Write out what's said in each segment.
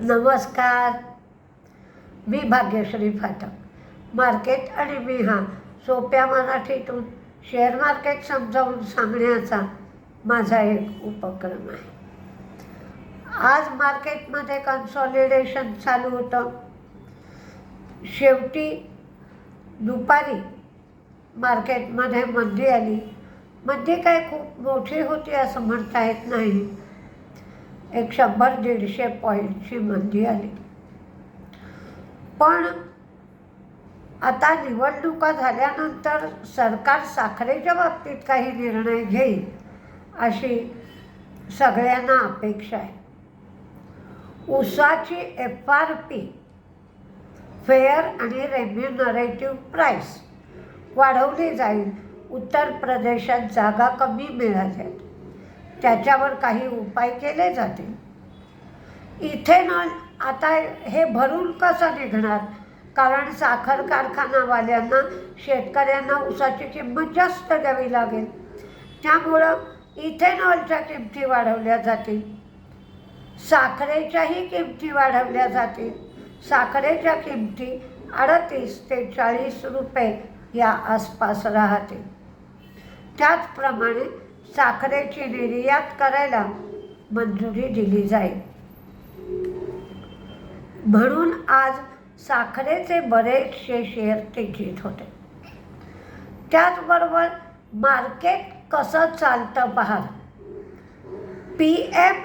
नमस्कार. मी भाग्यश्री फाटक. मार्केट आणि मी हा सोप्या मराठीतून शेअर मार्केट समजावून सांगण्याचा माझा एक उपक्रम आहे. आज मार्केटमध्ये कन्सॉलिडेशन चालू होतं. शेवटी दुपारी मार्केटमध्ये मंदी आली. मंदी काय खूप मोठी होती असं म्हणता येत नाही. एक शंभर दीडशे पॉईंटची मंदी आली. पण आता निवडणुका झाल्यानंतर सरकार साखरेच्या बाबतीत काही निर्णय घेईल अशी सगळ्यांना अपेक्षा आहे. उसाची एफ आर पी फेअर आणि रेम्युनरेटिव्ह प्राईस वाढवली जाईल. उत्तर प्रदेशात जागा कमी मिळाल्या त्याच्यावर काही उपाय केले जातील इथेनॉल आता हे भरून कसं निघणार? कारण साखर कारखानावाल्यांना शेतकऱ्यांना ऊसाची किंमत जास्त द्यावी लागेल. त्यामुळं इथेनॉलच्या किमती वाढवल्या जातील. साखरेच्याही किमती वाढवल्या जातील. साखरेच्या किमती अडतीस ते चाळीस रुपये या आसपास राहतील. त्याचप्रमाणे साखरेची निर्यात करायला मंजुरी दिली जाईल. म्हणून आज साखरेचे बरेचसे शेअर तेजीत होते. त्याचबरोबर मार्केट कसं चालतं पहा. पी एम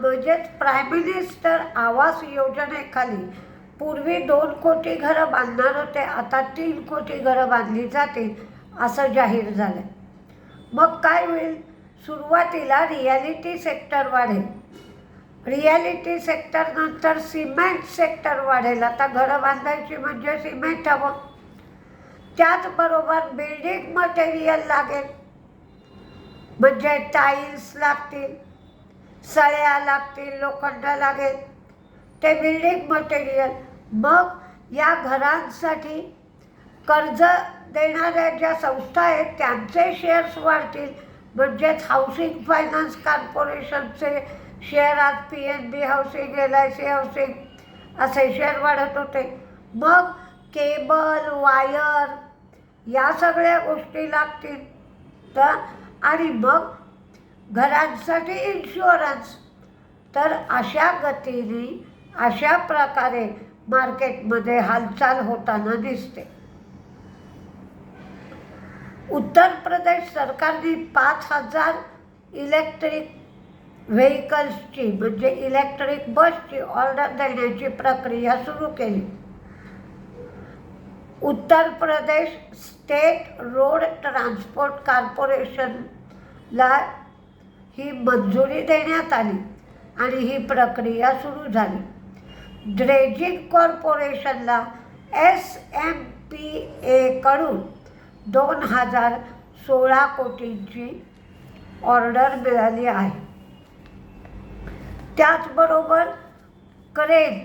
म्हणजेच प्राईम मिनिस्टर आवास योजनेखाली पूर्वी दोन कोटी घरं बांधणार होते आता तीन कोटी घरं बांधली जातील असं जाहीर झालं. मग काय होईल? सुरुवातीला रियालिटी सेक्टर वाढेल. रियालिटी सेक्टरनंतर सिमेंट सेक्टर वाढेल. आता घरं बांधायची म्हणजे सिमेंट हवं. त्याचबरोबर बिल्डिंग मटेरियल लागेल. म्हणजे टाईल्स लागतील सळ्या लागतील लोखंड लागेल. ते बिल्डिंग मटेरियल मग या घरांसाठी कर्ज देणाऱ्या ज्या संस्था आहेत त्यांचे शेअर्स वाढतील. म्हणजेच हाऊसिंग फायनान्स कॉर्पोरेशनचे शेअर आज P N B housing L I C housing असे शेअर वाढत होते. मग केबल वायर या सगळ्या गोष्टी लागतील. तर आणि मग घरांसाठी इन्शुरन्स तर अशा गतीने अशा प्रकारे मार्केटमध्ये हालचाल होताना दिसते. उत्तर प्रदेश सरकारने पाच हजार इलेक्ट्रिक व्हेकल्सची म्हणजे इलेक्ट्रिक बसची ऑर्डर देण्याची प्रक्रिया सुरू केली. Uttar Pradesh state road transport कॉर्पोरेशनला ही मंजुरी देण्यात आली आणि ही प्रक्रिया सुरू झाली. ड्रेजिंग कॉर्पोरेशनला एस एम पी एकडून दोन हजार सोळा कोटींची ऑर्डर मिळाली आहे. त्याचबरोबर क्रेन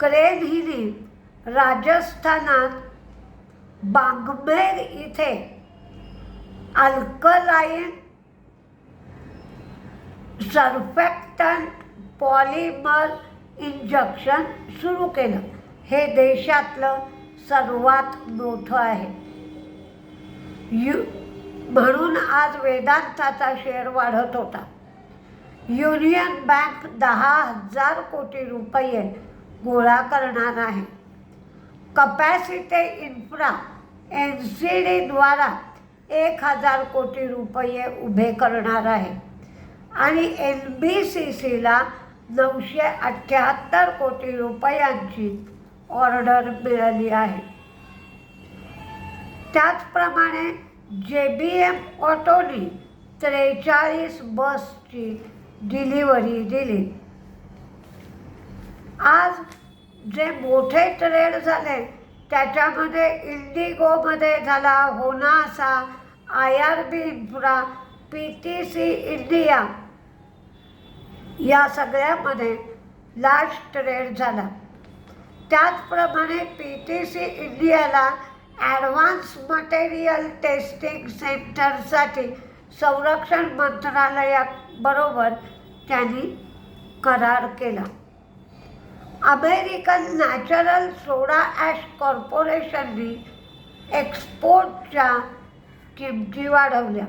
क्रेन हिने राजस्थानात बागमेर इथे अल्कलाईन सर्फॅक्टंट पॉलिमर इंजेक्शन सुरू केलं. हे देशातलं सर्वात मोठं आहे. यु म्हणून आज वेदांताचा शेअर वाढत होता. युनियन बँक दहा हजार कोटी रुपये गोळा करणार आहे. कपॅसिटी इन्फ्रा एन सी डीद्वारा एक हजार कोटी रुपये उभे करणार आहे. आणि एन बी सी सीला नऊशे अठ्ठ्याहत्तर कोटी रुपयांची ऑर्डर मिळाली आहे. त्याचप्रमाणे जे बी एम ऑटोनी त्रेचाळीस बसची डिलिव्हरी दिली. आज जे मोठे ट्रेड झाले त्याच्यामध्ये इंडिगोमध्ये झाला Honasa I R B infra P T C India या सगळ्यामध्ये लार्ज ट्रेड झाला. त्याचप्रमाणे पी टी सी इंडियाला ॲडव्हान्स मटेरियल टेस्टिंग सेंटरसाठी संरक्षण मंत्रालयाबरोबर त्यांनी करार केला. अमेरिकन नॅचरल सोडा ॲश कॉर्पोरेशननी एक्सपोर्टच्या किमती वाढवल्या.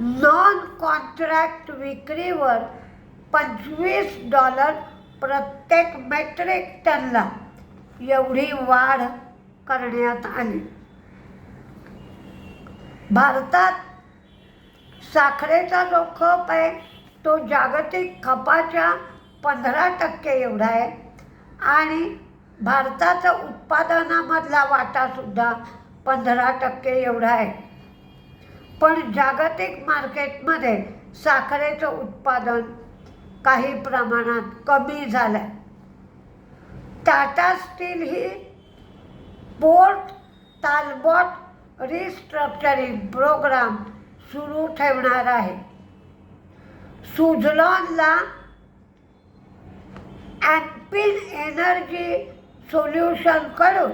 नॉन कॉन्ट्रॅक्ट विक्रीवर पंचवीस डॉलर प्रत्येक मेट्रिक टनला एवढी वाढ करण्यात आली. भारतात साखरेचा जो खप आहे तो जागतिक खपाच्या पंधरा टक्के एवढा आहे. आणि भारताचं उत्पादनामधला वाटासुद्धा पंधरा टक्के एवढा आहे. पण जागतिक मार्केटमध्ये साखरेचं उत्पादन काही प्रमाणात कमी झालं आहे टाटा स्टील ही पोर्ट तालबॉट रिस्ट्रक्चरिंग प्रोग्राम सुरू ठेवणार आहे. सुझलॉनला ॲम्पिन एनर्जी सोल्युशनकडून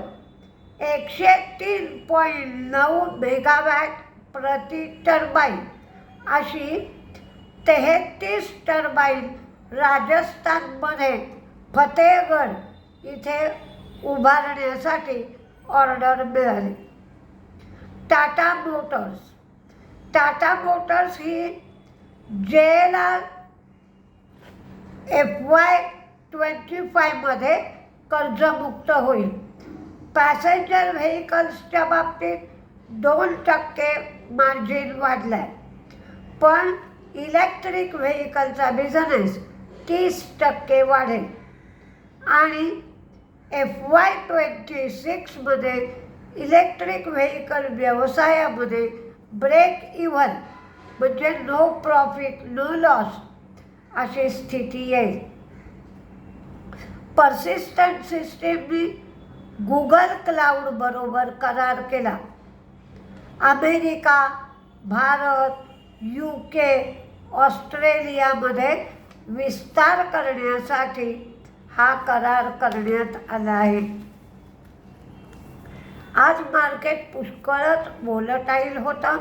एकशे तीन पॉईंट नऊ मेगावॅट प्रति टर्बाईन अशी तेहतीस टर्बाईन राजस्थानमध्ये फतेहगड इथे उभारण्यासाठी ऑर्डर मिळाली. टाटा मोटर्स. टाटा मोटर्स ही J L R F Y twenty फायमध्ये कर्जमुक्त होईल. पॅसेंजर व्हेकल्सच्या बाबतीत दोन टक्के मार्जिन वाढलं आहे पण इलेक्ट्रिक व्हेकलचा बिझनेस तीस टक्के वाढेल. आणि एफ वाय ट्वेंटी सिक्समध्ये इलेक्ट्रिक व्हेकल व्यवसायामध्ये ब्रेक इव्हन म्हणजे नो प्रॉफिट नो लॉस अशी स्थिती येईल. पर्सिस्टंट सिस्टीमनी गुगल क्लाउडबरोबर करार केला. अमेरिका भारत यू के ऑस्ट्रेलियामध्ये विस्तार करण्यासाठी हा करार करण्यात आला आहे. आज मार्केट पुष्कळच वोलटाईल होतं.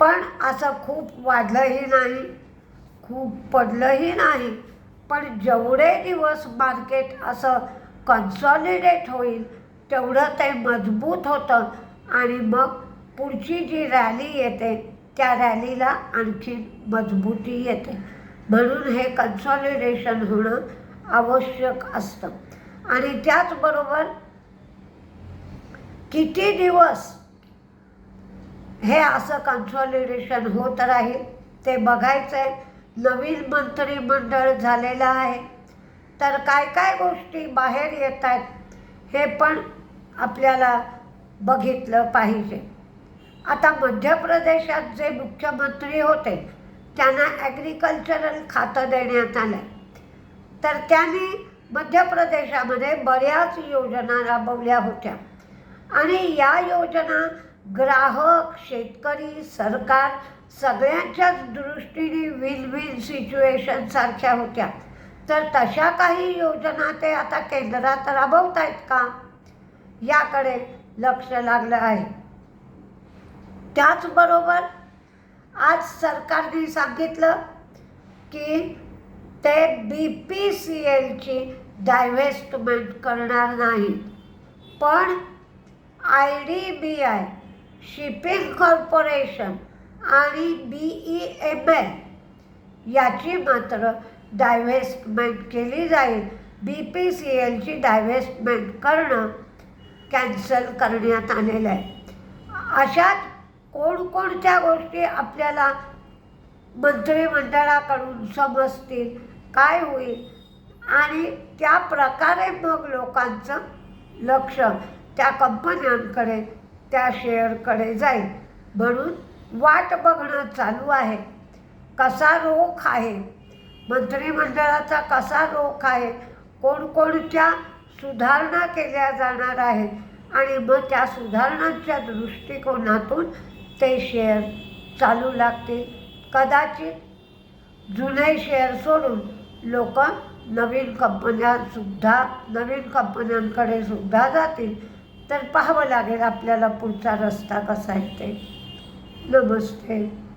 पण असं खूप वाढलंही नाही. खूप पडलंही नाही. पण जेवढे दिवस मार्केट असं कन्सॉलिडेट होईल तेवढं ते मजबूत होतं. आणि मग पुढची जी रॅली येते त्या रॅलीला आणखी मजबूती येते. म्हणून हे कन्सॉलिडेशन होणं आवश्यक असतं. आणि त्याचबरोबर किती दिवस हे असं कन्सॉलिडेशन होत राहील ते बघायचं आहे नवीन मंत्रिमंडळ झालेलं आहे. तर काय काय गोष्टी बाहेर येत आहेत हे पण आपल्याला बघितलं पाहिजे. आता मध्य प्रदेशात जे मुख्यमंत्री होते त्यांना ॲग्रिकल्चरल खातं देण्यात आलं तर त्यांनी मध्य प्रदेशामध्ये बऱ्याच योजना राबवल्या होत्या. आणि या योजना ग्राहक शेतकरी सरकार सगळ्यांच्याच दृष्टीने विन विन सिच्युएशनसारख्या होत्या. तर तशा काही योजना ते आता केंद्रात राबवत आहेत का? याकडे लक्ष लागलं आहे. त्याचबरोबर आज सरकारने सांगितलं की ते बी पी सी एलची डायव्हेस्टमेंट करणार नाही. पण I D B I shipping corporation आणि बी ई एम एल याची मात्र डायव्हेस्टमेंट केली जाईल. बी पी सी एलची डायव्हेस्टमेंट करणं कॅन्सल करण्यात आलेलं आहे. अशात कोणकोणत्या गोष्टी आपल्याला मंत्रिमंडळाकडून समजतील? काय होईल? आणि त्या प्रकारे मग लोकांचं लक्ष त्या कंपन्यांकडे त्या शेअरकडे जाईल. म्हणून वाट बघणं चालू आहे. कसा रोख आहे? मंत्रिमंडळाचा कसा रोख आहे? कोणकोणत्या सुधारणा केल्या जाणार आहेत? आणि मग त्या सुधारणांच्या दृष्टिकोनातून ते शेअर चालू लागतील. कदाचित जुने शेअर सोडून लोक नवीन कंपन्यासुद्धा नवीन कंपन्यांकडे सुद्धा जातील. तर पाहावं लागेल आपल्याला पुढचा रस्ता कसा आहे ते. नमस्ते.